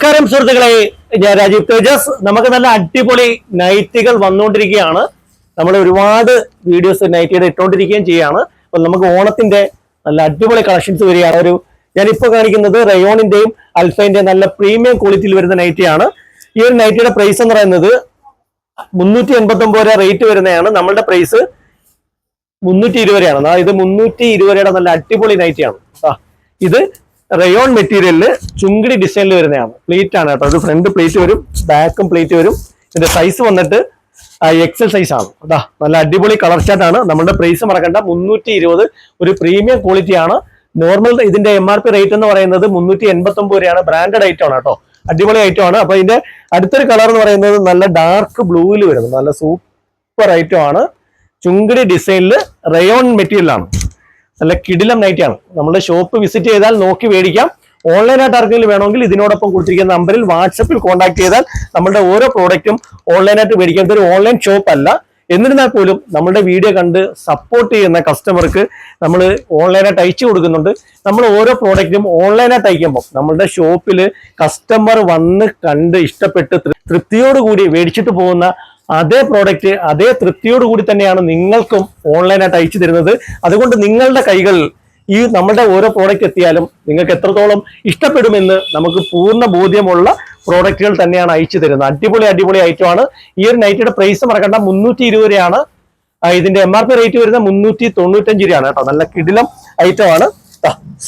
നമസ്കാരം സുഹൃത്തുക്കളെ. ഞാൻ രാജീവ് തേജസ്. നമുക്ക് നല്ല അടിപൊളി നൈറ്റികൾ വന്നുകൊണ്ടിരിക്കുകയാണ്. നമ്മൾ ഒരുപാട് വീഡിയോസ് നൈറ്റിയുടെ ഇട്ടുകൊണ്ടിരിക്കുകയും ചെയ്യാണ്. അപ്പൊ നമുക്ക് ഓണത്തിന്റെ നല്ല അടിപൊളി കളക്ഷൻസ് വരികയാണ്. ഒരു ഞാനിപ്പോ കാണിക്കുന്നത് റയോണിന്റെയും അൽഫൈന്റെയും നല്ല പ്രീമിയം ക്വാളിറ്റിയിൽ വരുന്ന നൈറ്റിയാണ് ഈ ഒരു നൈറ്റിയുടെ പ്രൈസ് എന്ന് പറയുന്നത് മുന്നൂറ്റി എൺപത്തി ഒമ്പത് രൂപ റേറ്റ് വരുന്നതാണ്. നമ്മളുടെ പ്രൈസ് മുന്നൂറ്റി ഇരുപത് രൂപയാണ്. അതായത് മുന്നൂറ്റി ഇരുപത് രൂപയുടെ നല്ല അടിപൊളി നൈറ്റിയാണ് ഇത് റയോൺ മെറ്റീരിയലിൽ ചുങ്കിടി ഡിസൈനിൽ വരുന്നതാണ്. പ്ലേറ്റ് ആണ് കേട്ടോ. ഇത് ഫ്രണ്ട് പ്ലേറ്റ് വരും ബാക്കും പ്ലേറ്റ് വരും. ഇതിന്റെ സൈസ് വന്നിട്ട് എക്സൽ സൈസ് ആണ്. അതാ നല്ല അടിപൊളി കളർ ചാർട്ട് ആണ്. നമ്മുടെ പ്രൈസ് മറക്കണ്ട. മുന്നൂറ്റി ഇരുപത് ഒരു പ്രീമിയം ക്വാളിറ്റി ആണ്. നോർമൽ ഇതിന്റെ എം ആർ പി റേറ്റ് എന്ന് പറയുന്നത് മുന്നൂറ്റി എൺപത്തി ഒമ്പത് രൂപയാണ്. ബ്രാൻഡഡ് ഐറ്റം ആണ് കേട്ടോ. അടിപൊളി ഐറ്റം ആണ്. അപ്പൊ ഇതിന്റെ അടുത്തൊരു കളർ എന്ന് പറയുന്നത് നല്ല ഡാർക്ക് ബ്ലൂവിൽ വരുന്നത് നല്ല സൂപ്പർ ഐറ്റം ആണ്. ചുങ്കിടി ഡിസൈനിൽ റയോൺ മെറ്റീരിയൽ ആണ്. നല്ല കിടിലം നൈറ്റ് ആണ് നമ്മുടെ ഷോപ്പ് വിസിറ്റ് ചെയ്താൽ നോക്കി മേടിക്കാം. ഓൺലൈനായിട്ട് ആർക്കെങ്കിലും വേണമെങ്കിൽ ഇതിനോടൊപ്പം കൊടുത്തിരിക്കുന്ന നമ്പറിൽ വാട്സപ്പിൽ കോൺടാക്ട് ചെയ്താൽ നമ്മുടെ ഓരോ പ്രോഡക്റ്റും ഓൺലൈനായിട്ട് മേടിക്കാം. ഇതൊരു ഓൺലൈൻ ഷോപ്പ് അല്ല. എന്നിരുന്നാൽ പോലും നമ്മുടെ വീഡിയോ കണ്ട് സപ്പോർട്ട് ചെയ്യുന്ന കസ്റ്റമർക്ക് നമ്മൾ ഓൺലൈനായിട്ട് അയച്ചു കൊടുക്കുന്നുണ്ട്. നമ്മൾ ഓരോ പ്രോഡക്റ്റും ഓൺലൈനായിട്ട് അയക്കുമ്പോൾ നമ്മളുടെ ഷോപ്പിൽ കസ്റ്റമർ വന്ന് കണ്ട് ഇഷ്ടപ്പെട്ട് തൃപ്തിയോടുകൂടി മേടിച്ചിട്ട് പോകുന്ന അതേ പ്രോഡക്റ്റ് അതേ തൃപ്തിയോട് കൂടി തന്നെയാണ് നിങ്ങൾക്കും ഓൺലൈനായിട്ട് അയച്ചു തരുന്നത്. അതുകൊണ്ട് നിങ്ങളുടെ കൈകൾ ഈ നമ്മുടെ ഓരോ പ്രോഡക്റ്റ് എത്തിയാലും നിങ്ങൾക്ക് എത്രത്തോളം ഇഷ്ടപ്പെടുമെന്ന് നമുക്ക് പൂർണ ബോധ്യമുള്ള പ്രോഡക്റ്റുകൾ തന്നെയാണ് അയച്ചു തരുന്നത്. അടിപൊളി അടിപൊളി ഐറ്റം ആണ്. ഈ ഒരു നൈറ്റിയുടെ പ്രൈസ് മറക്കണ്ട മുന്നൂറ്റി ഇരുപത് രൂപയാണ് ഇതിന്റെ എം ആർ പി റേറ്റ് വരുന്നത് മുന്നൂറ്റി തൊണ്ണൂറ്റഞ്ച് രൂപയാണ് കേട്ടോ. നല്ല കിടിലം ഐറ്റമാണ്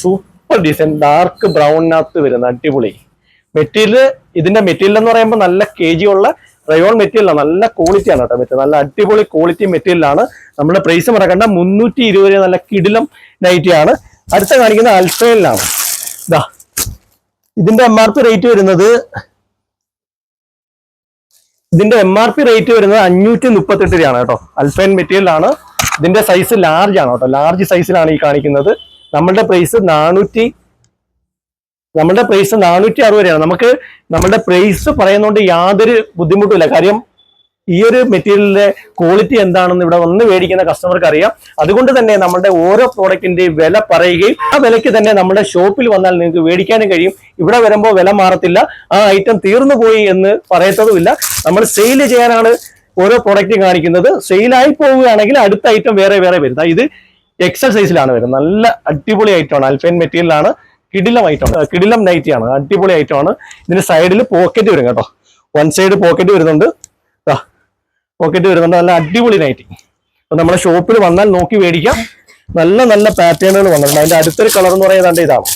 സൂപ്പർ ഡിസൈൻ ഡാർക്ക് ബ്രൗണിനകത്ത് വരുന്ന അടിപൊളി. മെറ്റീരിയൽ ഇതിന്റെ മെറ്റീരിയൽ എന്ന് പറയുമ്പോൾ നല്ല കെ ജി ഉള്ള റയോൺ മെറ്റീരിയൽ ആണ് നല്ല ക്വാളിറ്റി ആണ് കേട്ടോ മെറ്റീരിയൽ നല്ല അടിപൊളി ക്വാളിറ്റി മെറ്റീരിയൽ ആണ്. നമ്മുടെ പ്രൈസ് മറക്കണ്ട. മുന്നൂറ്റി ഇരുപത് രൂപ നല്ല കിടിലം നൈറ്റി ആണ്. അടുത്ത കാണിക്കുന്ന അൽഫയിലാണ് ഇതാ ഇതിന്റെ എം ആർ പി റേറ്റ് വരുന്നത് ഇതിന്റെ എം ആർ പി റേറ്റ് വരുന്നത് അഞ്ഞൂറ്റി മുപ്പത്തെട്ട് രൂപയാണ് കേട്ടോ. അൽഫൈൻ മെറ്റീരിയൽ ആണ്. ഇതിന്റെ സൈസ് ലാർജ് ആണ് കേട്ടോ. ലാർജ് സൈസിലാണ് ഈ കാണിക്കുന്നത്. നമ്മളുടെ പ്രൈസ് നാനൂറ്റി നമ്മളുടെ പ്രൈസ് നാനൂറ്റി അറുപത് രൂപയാണ്. നമുക്ക് നമ്മളുടെ പ്രൈസ് പറയുന്നതുകൊണ്ട് യാതൊരു ബുദ്ധിമുട്ടുമില്ല കാര്യം ഈ ഒരു മെറ്റീരിയലിന്റെ ക്വാളിറ്റി എന്താണെന്ന് ഇവിടെ വന്ന് മേടിക്കുന്ന കസ്റ്റമർക്ക് അറിയാം. അതുകൊണ്ട് തന്നെ നമ്മുടെ ഓരോ പ്രോഡക്റ്റിന്റെയും വില പറയുകയും ആ വിലയ്ക്ക് തന്നെ നമ്മുടെ ഷോപ്പിൽ വന്നാൽ നിങ്ങൾക്ക് മേടിക്കാനും കഴിയും. ഇവിടെ വരുമ്പോൾ വില മാറത്തില്ല. ആ ഐറ്റം തീർന്നു പോയി എന്ന് പറയത്തതുമില്ല. നമ്മൾ സെയിൽ ചെയ്യാനാണ് ഓരോ പ്രോഡക്റ്റും കാണിക്കുന്നത്. സെയിലായി പോവുകയാണെങ്കിൽ അടുത്ത ഐറ്റം വേറെ വേറെ വരും. ഇത് എക്സൽ സൈസിലാണ് വരുന്നത്. നല്ല അടിപൊളി ഐറ്റമാണ് അൽഫൈൻ മെറ്റീരിയലാണ് കിടിലം ഐറ്റം കിടിലം നൈറ്റി ആണ് അടിപൊളി ഐറ്റം ആണ് ഇതിന്റെ സൈഡിൽ പോക്കറ്റ് വരും കേട്ടോ. വൺ സൈഡ് പോക്കറ്റ് വരുന്നുണ്ട്. പോക്കറ്റ് വരുന്നുണ്ട്. നല്ല അടിപൊളി നൈറ്റി. അപ്പൊ നമ്മുടെ ഷോപ്പിൽ വന്നാൽ നോക്കി മേടിക്കാം. നല്ല നല്ല പാറ്റേണുകൾ വന്നിട്ടുണ്ട്. അതിന്റെ അടുത്തൊരു കളർ എന്ന് പറയുന്നത് ഇതാണ്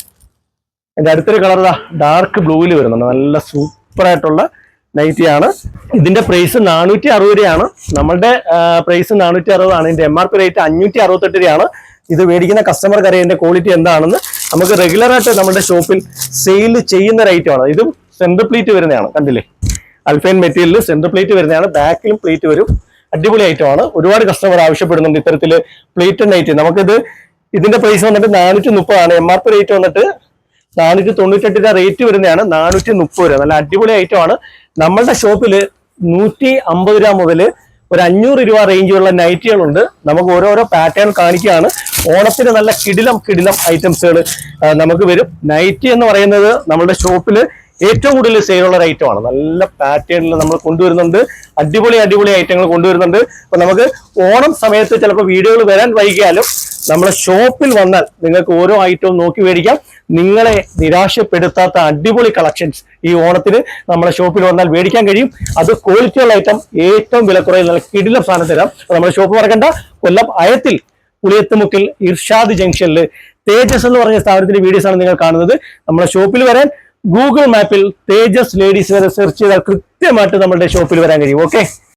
അതിന്റെ അടുത്തൊരു കളർ ഡാർക്ക് ബ്ലൂവിൽ വരുന്നുണ്ട്. നല്ല സൂപ്പർ ആയിട്ടുള്ള നൈറ്റിയാണ്. ഇതിന്റെ പ്രൈസ് നാനൂറ്റി അറുപത് രൂപയാണ്. നമ്മളുടെ പ്രൈസ് നാനൂറ്റി അറുപതാണ് ഇതിന്റെ എം ആർ പി റേറ്റ് അഞ്ഞൂറ്റി അറുപത്തെട്ട് രൂപയാണ്. ഇത് മേടിക്കുന്ന കസ്റ്റമർക്ക് അറിയാം ഇതിന്റെ ക്വാളിറ്റി എന്താണെന്ന്. നമുക്ക് റെഗുലർ ആയിട്ട് നമ്മുടെ ഷോപ്പിൽ സെയിൽ ചെയ്യുന്ന ഒരു ഐറ്റമാണ് ഇതും സെന്റർ പ്ലേറ്റ് വരുന്നതാണ്. കണ്ടില്ലേ? അൽഫൈൻ മെറ്റീരിയലിൽ സെന്റർ പ്ലേറ്റ് വരുന്നതാണ്. ബാക്കിലും പ്ലേറ്റ് വരും. അടിപൊളി ഐറ്റം ആണ്. ഒരുപാട് കസ്റ്റമർ ആവശ്യപ്പെടുന്നുണ്ട് ഇത്തരത്തിൽ പ്ലേറ്റ് നൈറ്റ് നമുക്കിത് ഇതിന്റെ പ്രൈസ് വന്നിട്ട് നാനൂറ്റി മുപ്പതാണ് എം ആർ പി റേറ്റ് വന്നിട്ട് നാനൂറ്റി തൊണ്ണൂറ്റെട്ടിന്റെ റേറ്റ് വരുന്നതാണ്. നാനൂറ്റി മുപ്പത് രൂപ. നല്ല അടിപൊളി ഐറ്റം ആണ്. നമ്മളുടെ ഷോപ്പിൽ നൂറ്റി അമ്പത് രൂപ മുതൽ ഒരു അഞ്ഞൂറ് രൂപ റേഞ്ചുള്ള നൈറ്റികളുണ്ട് നമുക്ക് ഓരോരോ പാറ്റേൺ കാണിക്കുകയാണ്. ഓണത്തിന് നല്ല കിടിലം കിടിലം ഐറ്റംസുകൾ നമുക്ക് വരും. നൈറ്റി എന്ന് പറയുന്നത് നമ്മുടെ ഷോപ്പിൽ ഏറ്റവും കൂടുതൽ സെയിലുള്ള ഒരു ഐറ്റമാണ് നല്ല പാറ്റേണിൽ നമ്മൾ കൊണ്ടുവരുന്നുണ്ട്. അടിപൊളി അടിപൊളി ഐറ്റങ്ങൾ കൊണ്ടുവരുന്നുണ്ട്. അപ്പൊ നമുക്ക് ഓണം സമയത്ത് ചിലപ്പോൾ വീഡിയോകൾ വരാൻ വൈകിയാലും നമ്മളെ ഷോപ്പിൽ വന്നാൽ നിങ്ങൾക്ക് ഓരോ ഐറ്റവും നോക്കി മേടിക്കാം. നിങ്ങളെ നിരാശപ്പെടുത്താത്ത അടിപൊളി കളക്ഷൻസ് ഈ ഓണത്തിന് നമ്മളെ ഷോപ്പിൽ വന്നാൽ മേടിക്കാൻ കഴിയും. അത് ക്വാളിറ്റിയുള്ള ഐറ്റം ഏറ്റവും വിലക്കുറയിൽ നല്ല കിടിലം സാധനം തരാം. നമ്മുടെ ഷോപ്പ് മറക്കണ്ട. കൊല്ലം അയത്തിൽ പുളിയത്തുമുക്കിൽ ഇർഷാദ് ജംഗ്ഷനിൽ തേജസ് എന്ന് പറഞ്ഞ സ്ഥാപനത്തിന്റെ വീഡിയോസ് ആണ് നിങ്ങൾ കാണുന്നത്. നമ്മുടെ ഷോപ്പിൽ വരാൻ ഗൂഗിൾ മാപ്പിൽ തേജസ് ലേഡീസ് വരെ സെർച്ച് ചെയ്താൽ കൃത്യമായിട്ട് നമ്മുടെ ഷോപ്പിൽ വരാൻ കഴിയും. ഓക്കെ